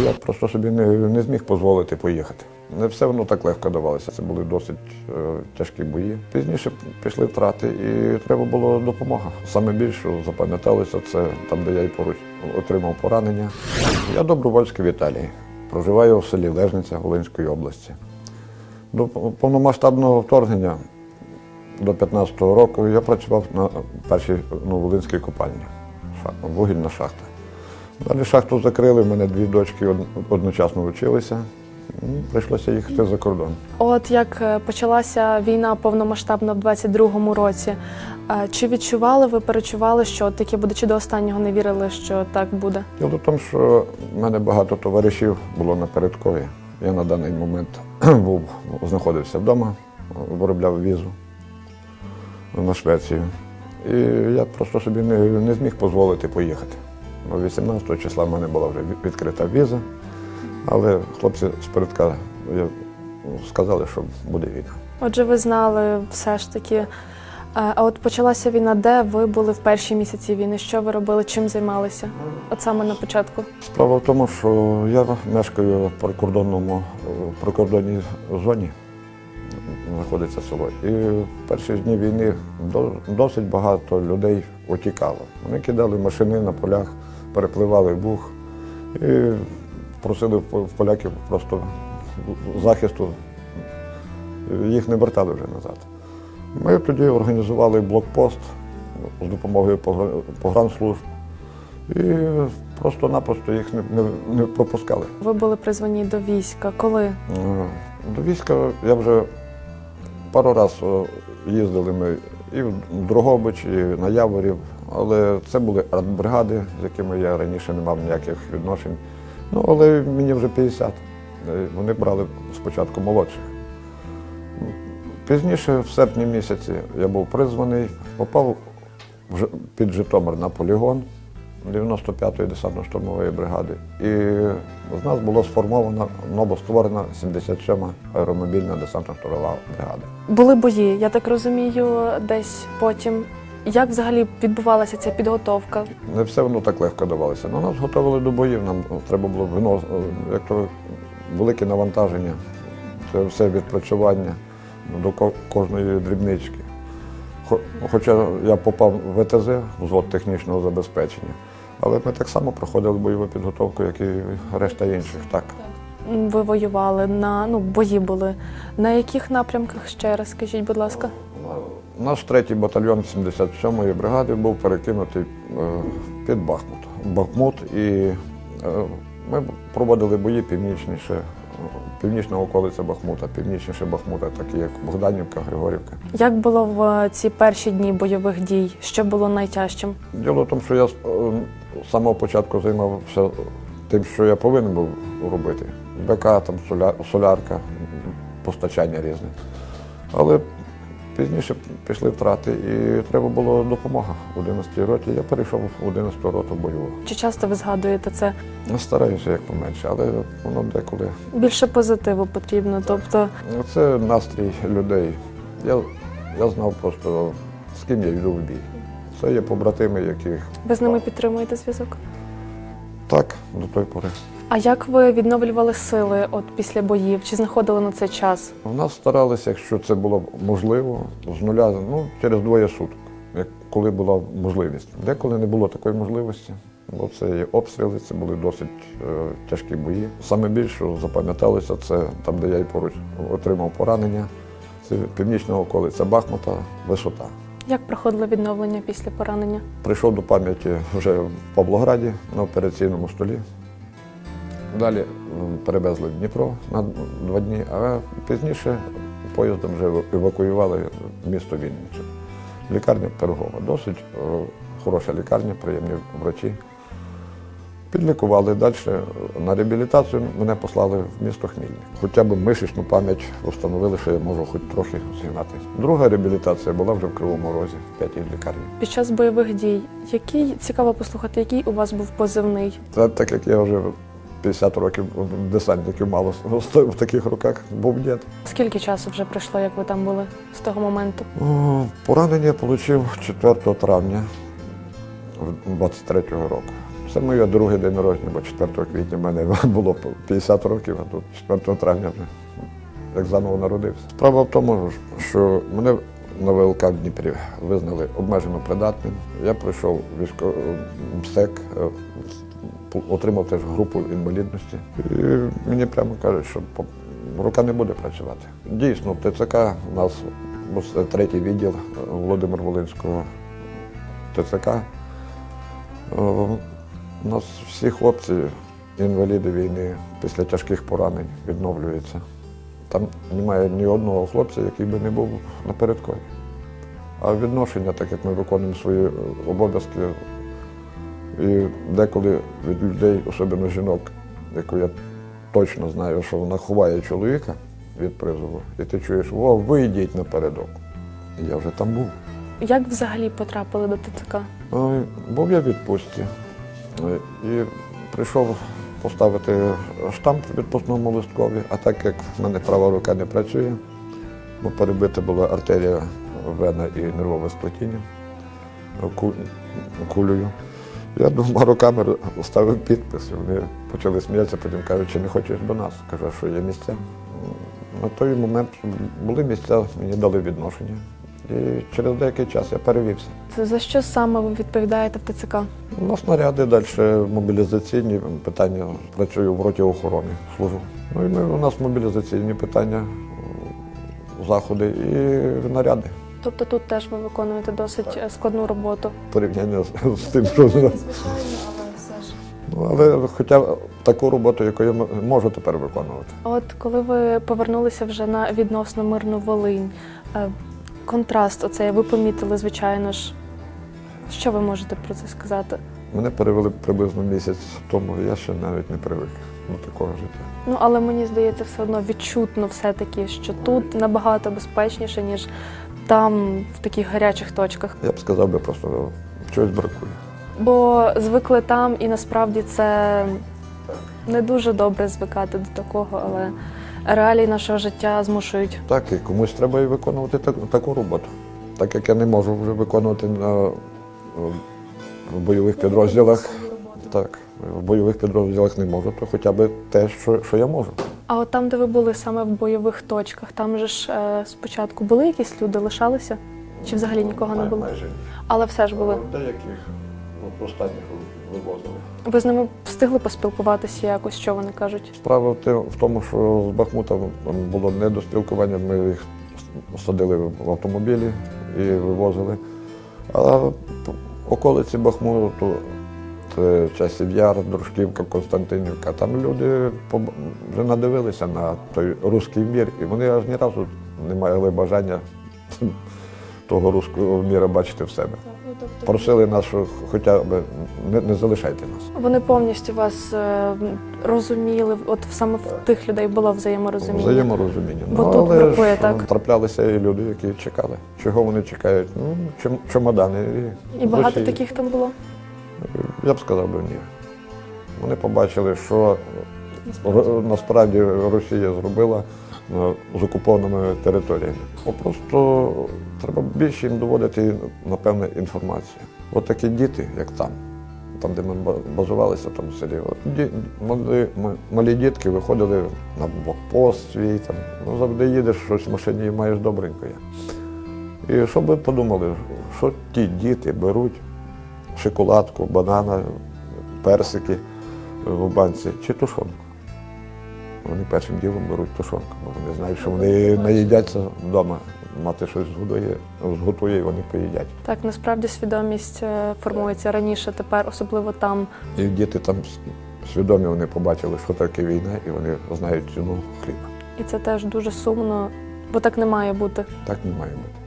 Я просто собі не, не зміг дозволити поїхати. Не все воно так легко давалося. Це були досить е, тяжкі бої. Пізніше пішли втрати, і треба було допомога. Саме більше запам'яталося це там, де я і поруч отримав поранення. Я добровольський в Італії. Проживаю в селі Лежниця Волинської області. До повномасштабного вторгнення до 15-го року я працював на першій ну, Волинській копальні. Ша- Вугільна шахта. Далі шахту закрили, в мене дві дочки одночасно вчилися. Прийшлося їхати за кордон. От як е, почалася війна повномасштабна в 22-му році, е, чи відчували ви, перечували, що таке буде, чи до останнього не вірили, що так буде? Діло в тому, що в мене багато товаришів було на передкові. Я на даний момент був, знаходився вдома, виробляв візу на Швецію. І я просто собі не, не зміг дозволити поїхати. Бо 18 числа в мене була вже відкрита віза, але хлопці спередка сказали, що буде війна. Отже, ви знали все ж таки. Е, А от почалася війна, де ви були в перші місяці війни? Що ви робили, чим займалися? От саме на початку. Справа в тому, що я мешкаю в прикордонному в прикордонній зоні, знаходиться село. І в перші дні війни до- досить багато людей утікало. Вони кидали машини на полях, перепливали бух і просили в поляків просто захисту. Їх не вертали вже назад. Ми тоді організували блокпост з допомогою погранслужб. І просто-напросто їх не, не, не пропускали. Ви були призвані до війська. Коли? До війська я вже пару разів їздили ми і в Дрогобич, і на Яворів, але це були артбригади, з якими я раніше не мав ніяких відношень. Ну, але мені вже 50. Е, Вони брали спочатку молодших. Пізніше, в серпні місяці, я був призваний, попав під Житомир на полігон 95-ї десантно-штурмової бригади. І з нас було сформовано новостворена 77-ма аеромобільна десантно-штурмова бригада. Були бої, я так розумію, десь потім. Як взагалі відбувалася ця підготовка? Не все воно так легко давалося. Ну, нас готували до боїв, нам треба було винос, як то велике навантаження, це все відпрацювання до кожної дрібнички. Хоча я попав в ВТЗ, взвод технічного забезпечення, але ми так само проходили бойову підготовку, як і решта інших. Так. Ви воювали на ну бої були. На яких напрямках ще раз скажіть, будь ласка? Наш третій батальйон 77-ї бригади був перекинутий е, під Бахмут. Бахмут і е, ми проводили бої північніше, північна околиця Бахмута, північніше Бахмута, такі як Богданівка, Григорівка. Як було в е, ці перші дні бойових дій? Що було найтяжчим? Діло в тому, що я з з самого початку займався тим, що я повинен був робити. БК, там, соля, солярка, постачання різне. Але пізніше пішли втрати і треба було допомога в 11-й роті. Я перейшов в 11-ту роту бойову. Чи часто ви згадуєте це? Ну, Стараюся як поменше, але воно деколи. Більше позитиву потрібно. Тобто, Це настрій людей. Я, я знав просто, з ким я йду в бій. Це є побратими, яких ви з ними підтримуєте зв'язок? так до тої пори. А як ви відновлювали сили от після боїв? Чи знаходили на це час? У нас старалися, якщо це було можливо, з нуля, ну, через двоє суток, як коли була можливість. Деколи не було такої можливості, бо це і обстріли, це були досить е, тяжкі бої. Саме більше запам'яталося це там, де я і поруч отримав поранення. Це північна околиця Бахмута, висота. Як проходило відновлення після поранення? Прийшов до пам'яті вже в Павлограді на операційному столі. Далі перевезли в Дніпро на два дні, а пізніше поїздом вже евакуювали в місто Вінницю. Лікарня Пирогова. Досить е, хороша лікарня, приємні врачі. Підлікували далі. На реабілітацію мене послали в місто Хмільник. Хоча б мишечну пам'ять встановили, що я можу хоч трохи згинати. Друга реабілітація була вже в Кривому Розі, в п'ятій лікарні. Під час бойових дій, який цікаво послухати, який у вас був позивний? Та, так як я вже 50 років десантників мало в таких руках, був дід. Скільки часу вже пройшло, як ви там були з того моменту? Поранення я отримав 4 травня 23-го року. Це моє друге день народження, бо 4 квітня в мене було 50 років, а тут 4 травня вже як заново народився. Справа в тому, що мене на ВЛК в Дніпрі визнали обмежено придатним. Я пройшов військо... МСЕК, е, отримав теж групу інвалідності. І мені прямо кажуть, що рука не буде працювати. Дійсно, ТЦК у нас третій відділ е, Володимир Волинського ТЦК. Е, У нас всі хлопці, інваліди війни, після тяжких поранень відновлюються. Там немає ні одного хлопця, який би не був напередкові. А відношення, так як ми виконуємо свої е, обов'язки, і деколи від людей, особливо жінок, яку я точно знаю, що вона ховає чоловіка від призову, і ти чуєш, о, ви йдіть напередок. І я вже там був. Як взагалі потрапили до ТЦК? Був я в відпустці і прийшов поставити штамп в відпускному листкові, а так як в мене права рука не працює, бо перебита була артерія вена і нервове сплетіння кулею. Я двома руками ставив підпис, і вони почали сміятися, потім кажуть, чи не хочеш до нас. Кажу, що є місця. На той момент були місця, мені дали відношення. І через деякий час я перевівся. Це за що саме ви відповідаєте в ТЦК? У нас наряди далі мобілізаційні питання. Працюю в роті охорони, служу. Ну і ми, у нас мобілізаційні питання, заходи і наряди. Тобто тут теж ви виконуєте досить е, складну роботу. Порівняння з, з тим, що але все ж. ну, але хоча таку роботу, яку я можу тепер виконувати. От коли ви повернулися вже на відносно мирну Волинь, е, контраст оцей ви помітили, звичайно ж. Що ви можете про це сказати? Мене перевели приблизно місяць тому, я ще навіть не привик до такого життя. Ну але мені здається, все одно відчутно все-таки, що тут набагато безпечніше, ніж там, в таких гарячих точках. Я б сказав би просто чогось бракує. Бо звикли там, і насправді це не дуже добре звикати до такого, але реалії нашого життя змушують. Так, і комусь треба і виконувати так, таку роботу. Так як я не можу вже виконувати на, в бойових підрозділах. Так, в бойових підрозділах не можу, то хоча б те, що, що я можу. А от там, де ви були саме в бойових точках, там же ж е, спочатку були якісь люди, лишалися? Чи взагалі нікого не було? Майже ні. Але все ж були. Деяких ну, останніх вивозили. Ви з ними встигли поспілкуватися якось, що вони кажуть? Справа в те- в тому, що з Бахмутом там було не до спілкування, ми їх садили в автомобілі і вивозили. А п- околиці Бахмуту, це часів Яр, Дружківка, Константинівка, там люди вже надивилися на той руський мір, і вони аж ні разу не мали бажання того руського міра бачити в себе. Просили нас, що хоча б не, не залишайте нас. Вони повністю вас е, розуміли, от саме в тих людей було взаєморозуміння. Взаєморозуміння. Бо тут але бракує, ж так? траплялися і люди, які чекали. Чого вони чекають? Ну, чемодани. І, І багато Росії. таких там було. Я б сказав би ні. Вони побачили, що насправді Росія зробила е, з окупованими територіями. Просто треба більше їм доводити, напевне, інформацію. От такі діти, як там, там, де ми ба- базувалися в селі, ді- малі, малі дітки виходили на блокпост свій, там, ну, завжди їдеш щось в машині і маєш добренько. І що ви подумали, що ті діти беруть шоколадку, банана, персики в банці чи тушонку. Вони першим ділом беруть тушонку, бо вони знають, що вони наїдяться вдома. Мати щось зготує, зготує і вони поїдять. Так, насправді свідомість е, формується раніше, тепер, особливо там. І діти там свідомі вони побачили, що таке війна, і вони знають ціну хліба. І це теж дуже сумно, бо так не має бути. Так не має бути.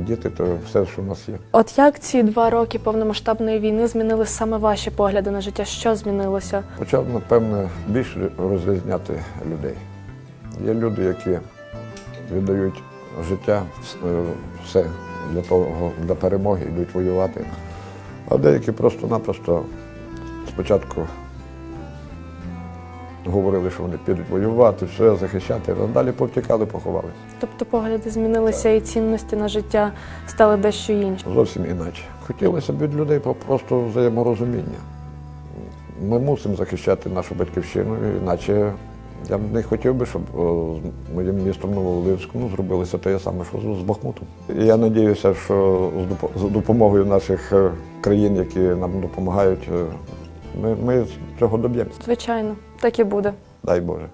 Діти то все, що в нас є. От як ці два роки повномасштабної війни змінили саме ваші погляди на життя? Що змінилося? Почав, напевне, більше розрізняти людей. Є люди, які віддають життя, е, все для того, для перемоги, йдуть воювати. А деякі просто-напросто спочатку говорили, що вони підуть воювати, все, захищати, а далі повтікали, поховалися. Тобто погляди змінилися і цінності на життя стали дещо інші. Зовсім іначе. Хотілося б від людей просто взаєморозуміння. Ми мусимо захищати нашу батьківщину, іначе я б не хотів би, щоб з моїм містом Новолинськом ну, зробилося те саме, що з Бахмутом. І я сподіваюся, що з допомогою наших е, країн, які нам допомагають, е, ми, ми цього доб'ємося. Звичайно, так і буде. Дай Боже.